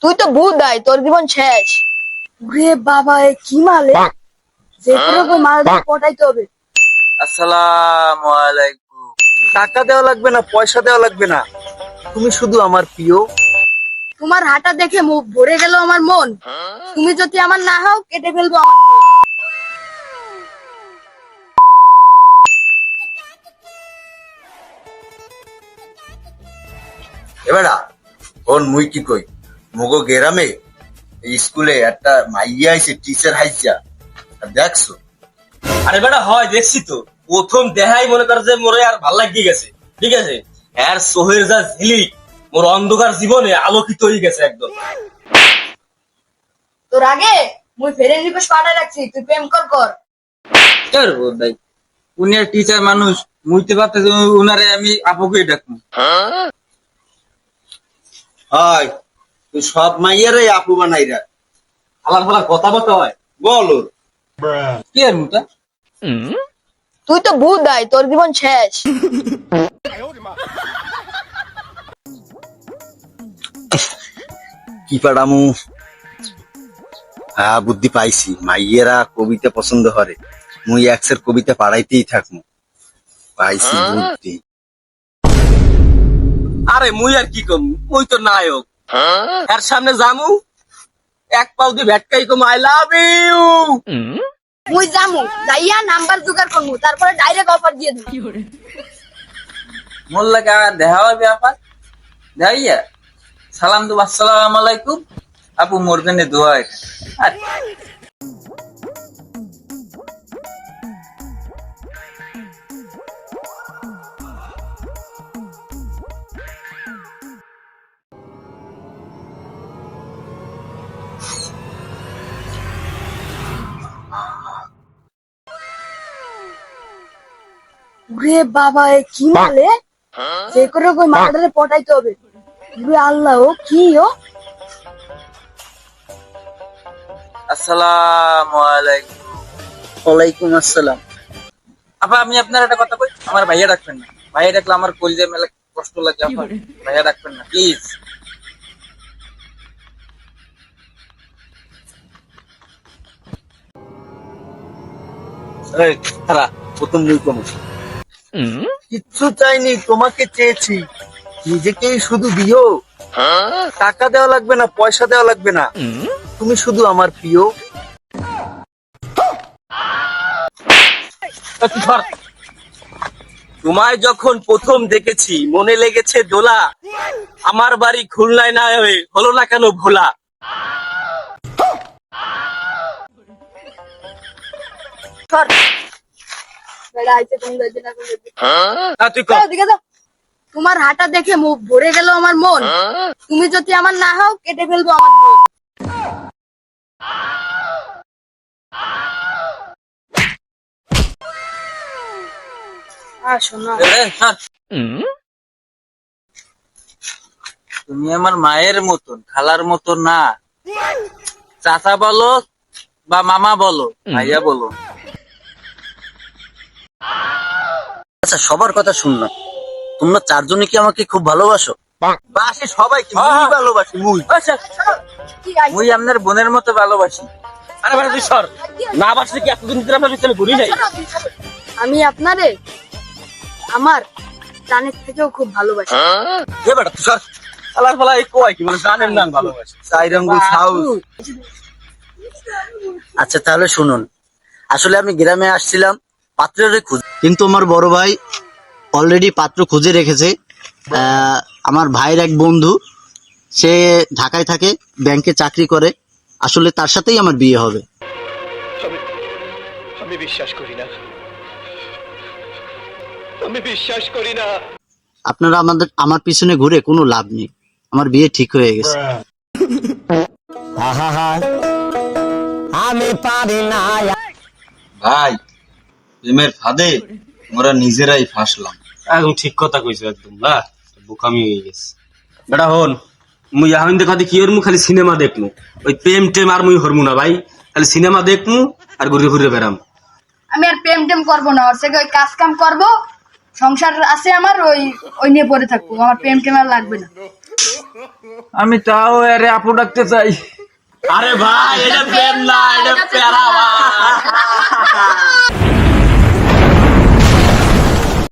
তুই তো ভূত দেয় তোর জীবন শেষ। রে বাবা এ কি মালে? যে করে মাল পটাইতে হবে? আসসালামু আলাইকুম। টাকা দেওয়া লাগবে না পয়সা দেওয়া লাগবে না। তুমি শুধু আমার প্রিয়। তোমার হাঁটা দেখে মুখ ভরে গেল আমার মন। তুমি যদি আমার না হও কেটে ফেলব আমার। এবারা কোন মুই কি কই? মগো গেরামে স্কুলে একটা মাইয়া আইছে টিচার হাইছা আর দেখছ? আরে বেটা হয় দেখছি তো। প্রথম দেখাই মনে কর যে মোরে আর ভালো লাগিয়ে গেছে। ঠিক আছে? আর সোহের যা ঝিলিক মোর অন্ধকার জীবনে আলোকিত হয়ে গেছে একদম। তোর আগে মুই ফেরে রিকোয়েস্ট পাঠাই রাখছি তুই প্রেম কর কর। কেন ভাই? উনি টিচার মানুষ মুইতে পারতে উনারে আমি আপুকে ডাকবো। হয়। তুই সব মাইয়ারে আপু বানাই রাখ। আলার ফালা কথা বলতে হয়। বল ওর। কি আর মুটা? তুই তো ভূত দেয় তোর জীবন শেষ। কি পাড়ামু? হ্যাঁ বুদ্ধি পাইছি। মাইয়েরা কবিতা পছন্দ করে। মুই একসের কবিতা পাড়াইতেই থাকমু। পাইছি বুদ্ধি। আরে মুই আর কি কম? মুই তো নায়ক। এর সামনে জামু এক পাও দিয়ে ভেটকাই কম আই লাভ ইউ মুই জামু যাইয়া নাম্বার জোগাড় করমু তারপরে ডাইরেক্ট অফার দিয়ে দিবি। মোর লাগা দেখা হবে আপা দেখাইয়া সালাম তো আসসালাম আলাইকুম। আপু মোর জন্য দোয়া আর। রে বাবা এ কি মালে যে করে কই মালটারে পটাইতে হবে। রে আল্লাহ ও কি ও? আসসালামু আলাইকুম। ওয়ালাইকুম আসসালাম। আপা আমি আপনার একটা কথা কই? আমার ভাইয়া ডাকবেন না। ভাইয়া ডাকলে আমার কলিজে মেলা কষ্ট লাগে আপা। ভাইয়া ডাকবেন না প্লিজ এই, খারা, প্রথম মুই কমু কিচ্ছু চাইনি, তোমাকে চেয়েছি। নিজেকেই শুধু দিও। টাকা দেওয়া লাগবে না, পয়সা দেওয়া লাগবে না। তুমি শুধু আমার প্রিয়। তোমায় যখন প্রথম দেখেছি, মনে লেগেছে দোলা। আমার বাড়ি খুলনায় না হয়ে হলো না কেন ভোলা? বেড়া তোমার হাঁটা দেখে মুখ ভরে গেল আমার মন। তুমি যদি আমার না হও কেটে ফেলব আমার। তুমি আমার মায়ের মতন খালার মতন না। চাচা বলো বা মামা বলো ভাইয়া বলো। আচ্ছা সবার কথা শুনলাম তোমরা চারজনে কি আমাকে খুব ভালোবাসো? বাসে সবাইকে মুই ভালোবাসি। মুই? মুই আপনার বোনের মতো ভালোবাসি। আরে ভাই তুই সর। না বাসলে কি এতদিন ধরে আপনার পিছনে ঘুরি নাই? আমি আপনারে আমার প্রাণের থেকেও খুব ভালোবাসি। এ বেটা তুই সর। আলার ফালা এই কয় কি বলে? জানেন না ভালোবাসি সাইরঙ্গু সাউ আচ্ছা তাহলে শুনুন। আসলে আমি গ্রামে আসছিলাম পাত্রের খুঁজ কিন্তু আমার বড় ভাই অলরেডি পাত্র খুঁজে রেখেছে। আহ, আমার ভাইয়ের এক বন্ধু সে ঢাকায় থাকে ব্যাংকে চাকরি করে। আসলে তার সাথেই আমার বিয়ে হবে। আমি আমি বিশ্বাস করি না। আমি বিশ্বাস করি না। আপনারা আমাদের আমার পিছনে ঘুরে কোনো লাভ নেই। আমার বিয়ে ঠিক হয়ে গেছে। ভাই প্রেমের ফাঁদে আমরা নিজেরাই ফাঁসলাম। একদম ঠিক কথা কইছো একদম না? বোকামি হয়ে গেছে। বেটা হন মুই আহমিন দেখা দেখি ওর মু খালি সিনেমা দেখমু। ওই প্রেম টেম আর মুই হরমু না ভাই খালি সিনেমা দেখমু আর ঘুরে ঘুরে বেড়াম। আমি আর প্রেম টেম করব না ওই কাজ কাম করব? সংসার আছে আমার ওই ওই নিয়ে পড়ে থাকব আমার প্রেম টেম আর লাগবে না। আমি তাও আরে আপু ডাকতে চাই। আরে ভাই এটা প্রেম না এটা প্যারা ভাই।